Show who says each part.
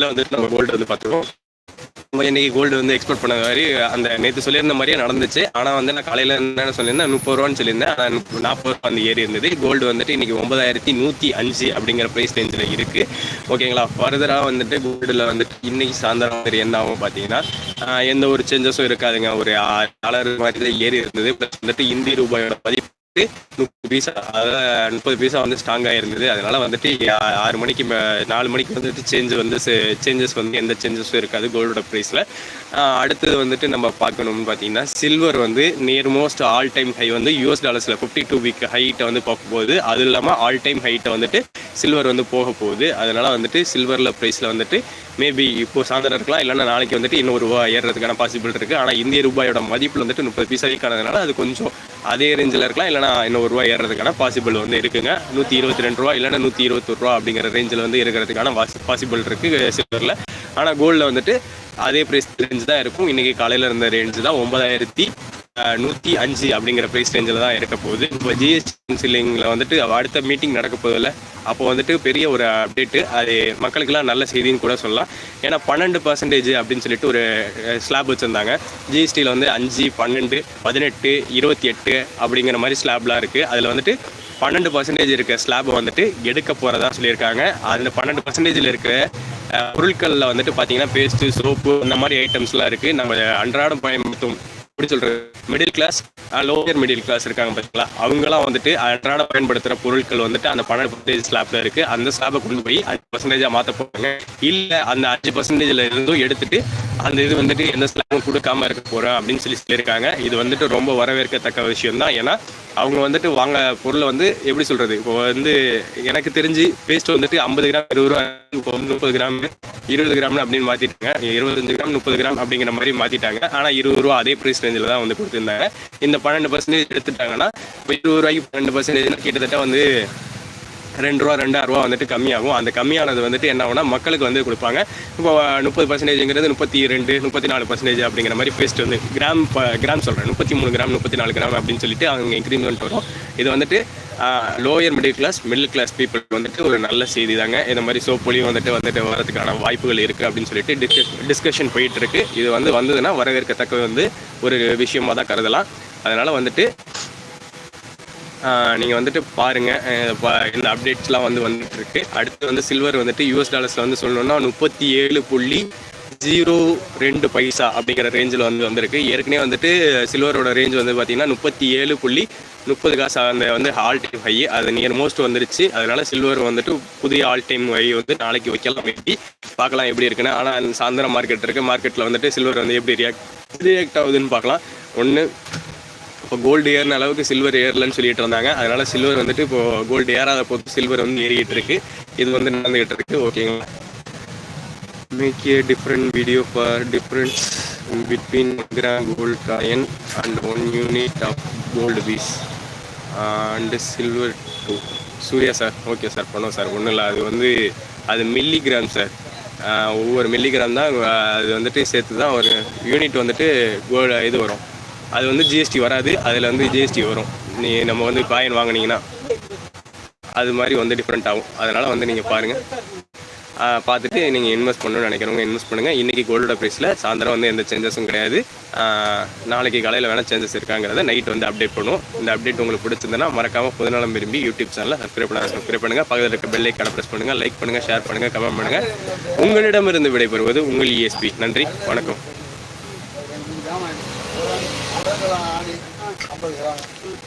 Speaker 1: வந்துட்டு நம்ம கோல்டு வந்து பார்த்துருவோம் நம்ம இன்னைக்கு கோல்டு வந்து எக்ஸ்போர்ட் பண்ண மாதிரி அந்த நேற்று சொல்லியிருந்த மாதிரியே நடந்துச்சு. ஆனால் வந்து நான் காலையில் என்ன சொல்லியிருந்தேன் முப்பது ரூபான்னு சொல்லியிருந்தேன். ஆனால் நாற்பது ரூபா அந்த ஏறி இருந்தது. கோல்டு வந்துட்டு இன்னைக்கு ஒன்பதாயிரத்தி நூற்றி அஞ்சு அப்படிங்கிற ப்ரைஸ் ரேஞ்சில் இருக்குது ஓகேங்களா ஃபர்தராக வந்துட்டு கோல்டில் வந்துட்டு இன்னைக்கு சாயந்தரம் மாதிரி என்ன ஆகும் பார்த்தீங்கன்னா எந்த ஒரு சேஞ்சஸும் இருக்காதுங்க. ஒரு டாலர் மாதிரி தான் ஏறி இருந்தது. ப்ளஸ் வந்துட்டு இந்திய ரூபாயோட பதிப்பு முப்பது பைசா அதாவது முப்பது பீஸா வந்து ஸ்ட்ராங்காக இருந்தது. அதனால வந்துட்டு ஆறு மணிக்கு மே- நாலு மணிக்கு வந்துட்டு சேஞ்ச் வந்து சேஞ்சஸ் வந்து எந்த சேஞ்சஸும் இருக்காது கோல்டோட ப்ரைஸில் அடுத்தது வந்துட்டு நம்ம பார்க்கணும்னு பார்த்தீங்கன்னா சில்வர் வந்து near most all time high வந்து யூஎஸ் டாலர்ஸில் ஃபிஃப்டி டூ வீக் ஹைட்டை வந்து பார்க்க போகுது அது இல்லாமல் ஆல் டைம் ஹைட்டை வந்துட்டு சில்வர் வந்து போக போகுது. அதனால வந்துட்டு சில்வரில் ப்ரைஸில் வந்துட்டு மேபி இப்போ சாயந்தரம் இருக்கலாம் இல்லைன்னா நாளைக்கு வந்துட்டு இன்னும் ஒரு ரூபா ஏறுறதுக்கான பாசிபிள் இருக்குது ஆனால் இந்திய ரூபாயோட மதிப்பில் வந்துட்டு முப்பது பைசா வீக்கானதுனால அது கொஞ்சம் அதே ரேஞ்சில் இருக்கலாம் இல்லைனா இன்னும் ஒரு ரூபா ஏறுறதுக்கான பாசிபிள் வந்து இருக்குங்க. நூற்றி இருபத்தி ரெண்டு ரூபா இல்லைன்னா நூற்றி இருபத்தொரு ரூபா அப்படிங்கிற ரேஞ்சில் வந்து இருக்கிறதுக்கான பாசிபிள் இருக்குது சில்வரில் ஆனால் கோல்டில் வந்துட்டு அதே ப்ரைஸ் ரேஞ்ச் தான் இருக்கும். இன்றைக்கி காலையில் இருந்த ரேஞ்சு தான் ஒன்பதாயிரத்தி நூற்றி அஞ்சு அப்படிங்கிற ப்ரைஸ் ரேஞ்சில் தான் இருக்க போகுது. இப்போ ஜிஎஸ்டி கவுன்சிலிங்கில் வந்துட்டு அடுத்த மீட்டிங் நடக்க போதில்ல அப்போ வந்துட்டு பெரிய ஒரு அப்டேட்டு அது மக்களுக்கெல்லாம் நல்ல செய்தின்னு கூட சொல்லலாம். ஏன்னா பன்னெண்டு பர்சன்டேஜ் அப்படின்னு சொல்லிட்டு ஒரு ஸ்லாப் வச்சுருந்தாங்க. ஜிஎஸ்டியில் வந்து அஞ்சு பன்னெண்டு பதினெட்டு இருபத்தி எட்டு அப்படிங்கிற மாதிரி ஸ்லாப்லாம் இருக்குது அதில் வந்துட்டு பன்னெண்டு பர்சன்டேஜ் இருக்க ஸ்லாபை வந்துட்டு எடுக்க போகிறதா சொல்லியிருக்காங்க. அந்த பன்னெண்டு பர்சன்டேஜில் இருக்கிற பொருட்களில் வந்துட்டு பார்த்தீங்கன்னா பேஸ்ட்டு சோப்பு இந்த மாதிரி ஐட்டம்ஸ்லாம் இருக்குது நம்ம அன்றாடம் பயன்படுத்தும் எப்படி சொல்றது? Middle class lower middle class இருக்காங்க பார்த்தீங்களா அவங்களாம் வந்துட்டு அன்றாட பயன்படுத்துகிற பொருட்கள் வந்துட்டு அந்த பன்னெண்டு பர்சன்டேஜ் ஸ்லாப்ல இருக்கு. அந்த ஸ்லாபை கொண்டு போய் அஞ்சு பர்சன்டேஜாக மாற்ற போறாங்க. இல்லை அந்த அஞ்சு பர்சன்டேஜ்ல இருந்தும் எடுத்துட்டு அந்த இது வந்துட்டு எந்த ஸ்லாங்கும் கொடுக்காம இருக்க போகிறோம் அப்படின்னு சொல்லி சொல்லியிருக்காங்க. இது வந்துட்டு ரொம்ப வரவேற்கத்தக்க விஷயம் தான் ஏன்னா அவங்க வந்துட்டு வாங்க பொருளை வந்து எப்படி சொல்கிறது இப்போ வந்து எனக்கு தெரிஞ்சு பேஸ்ட் வந்துட்டு ஐம்பது கிராம் இருபது ரூபா இப்போ வந்து முப்பது கிராம் இருபது கிராம்னு அப்படின்னு மாற்றிட்டாங்க இருபத்தஞ்சு கிராம் முப்பது கிராம் அப்படிங்கிற மாதிரி மாற்றிட்டாங்க ஆனால் இருபது ரூபா அதே ப்ரைஸ் ரேஞ்சில் தான் வந்து கொடுத்துருந்தாங்க. இந்த பன்னெண்டு பர்சன்டேஜ் எடுத்துட்டாங்கன்னா இப்போ இருபது ரூபாய்க்கு பன்னெண்டு பர்சன்டேஜ் கிட்டத்தட்ட வந்து ரெண்டு ரூபா ரெண்டாயிரம் ரூபா வந்துட்டு கம்மியாகும். அந்த கம்மியானது வந்துட்டு என்ன ஆகும்னா மக்களுக்கு வந்து கொடுப்பாங்க. இப்போ முப்பது பர்சன்டேஜ்ங்கிறது முப்பத்தி ரெண்டு முப்பத்தி நாலு பர்சன்டேஜ் அப்படிங்கிற மாதிரி பேஸ்ட் வந்து கிராம் ப- கிராம் சொல்கிறேன் முப்பத்தி மூணு கிராம் முப்பத்தி நாலு கிராம் அப்படின்னு சொல்லிட்டு அவங்க இன்க்ரிமெண்ட் வரும். இது வந்துட்டு lower middle class middle class people வந்துட்டு ஒரு நல்ல செய்தி தாங்க. இந்த மாதிரி சோப்பொலியும் வந்துட்டு வந்துட்டு வரதுக்கான வாய்ப்புகள் இருக்குது அப்படின்னு சொல்லிட்டு டிஸ்கஸ் டிஸ்கஷன் போயிட்டு இருக்கு. இது வந்து வந்ததுன்னா வரவேற்கத்தக்க வந்து ஒரு விஷயமாக தான் கருதலாம். அதனால் வந்துட்டு நீங்கள் வந்துட்டு பாருங்கள் இந்த அப்டேட்ஸ்லாம் வந்து வந்துட்டுருக்கு. அடுத்து வந்து சில்வர் வந்துட்டு யூஎஸ் டாலர்ஸில் வந்து சொல்லணும்னா முப்பத்தி ஏழு புள்ளி ஜீரோ ரெண்டு பைசா அப்படிங்கிற ரேஞ்சில் வந்து வந்திருக்கு. ஏற்கனவே வந்துட்டு சில்வரோட ரேஞ்ச் வந்து பார்த்திங்கன்னா முப்பத்தி ஏழு புள்ளி முப்பது காசு அந்த வந்து ஆல் டைம் ஹை அது நியர் மோஸ்ட் வந்துருச்சு. அதனால சில்வர் வந்துட்டு புதிய ஆல் டைம் ஹை வந்து நாளைக்கு வைக்கலாம். மேபி பார்க்கலாம் எப்படி இருக்குன்னு. ஆனால் சாயந்தரம் மார்க்கெட் இருக்குது மார்க்கெட்டில் வந்துட்டு சில்வர் வந்து எப்படி ரியாக்ட் ரியாக்ட் ஆகுதுன்னு பார்க்கலாம். ஒன்று இப்போ கோல்டு ஏறின அளவுக்கு சில்வர் ஏறலன்னு சொல்லிட்டு இருந்தாங்க. அதனால சில்வர் வந்துட்டு இப்போ கோல்டு ஏறாத போது சில்வர் வந்து ஏறிக்கிட்டு இருக்கு. இது வந்து நடந்துகிட்டு இருக்கு. ஓகேங்களா make a different video for difference between gram gold coin and one unit of gold piece and silver to Surya sir okay sir பண்ணுவோம் சார் ஒன்றும் இல்லை. அது வந்து அது மில்லிகிராம் சார் ஒவ்வொரு மில்லிகிராம் தான் அது வந்துட்டு சேர்த்து தான் ஒரு யூனிட் வந்துட்டு கோல்டு இது வரும். அது வந்து ஜிஎஸ்டி வராது. அதில் வந்து ஜிஎஸ்டி வரும். நீ நம்ம வந்து காயின் வாங்கினீங்கன்னா அது மாதிரி வந்து டிஃப்ரெண்ட் ஆகும். அதனால் வந்து நீங்கள் பாருங்கள் பார்த்துட்டு நீங்கள் இன்வெஸ்ட் பண்ணணும்னு நினைக்கிறவங்க இன்வெஸ்ட் பண்ணுங்கள் இன்றைக்கி கோல்டோட ப்ரைஸில் சாயந்தரம் வந்து எந்த சேஞ்சஸும் கிடையாது. நாளைக்கு காலையில் வேணால் சேஞ்சஸ் இருக்காங்கிறத நைட் வந்து அப்டேட் பண்ணுவோம். இந்த அப்டேட் உங்களுக்கு பிடிச்சிருந்தனா மறக்காமல் புதுநலம் விரும்பி யூடியூப் சேனலில் சப்ஸ்கிரைப் பண்ண சப்ஸ்கிரைப் பண்ணுங்கள் பக்கத்தில் இருக்க பெல் ஐக்கான ப்ரெஸ் பண்ணுங்கள் லைக் பண்ணுங்கள் ஷேர் பண்ணுங்கள் கமெண்ட் பண்ணுங்கள் உங்களிடமிருந்து விடைபெறுவது உங்கள் இஎஸ்பி நன்றி. வணக்கம். เปิ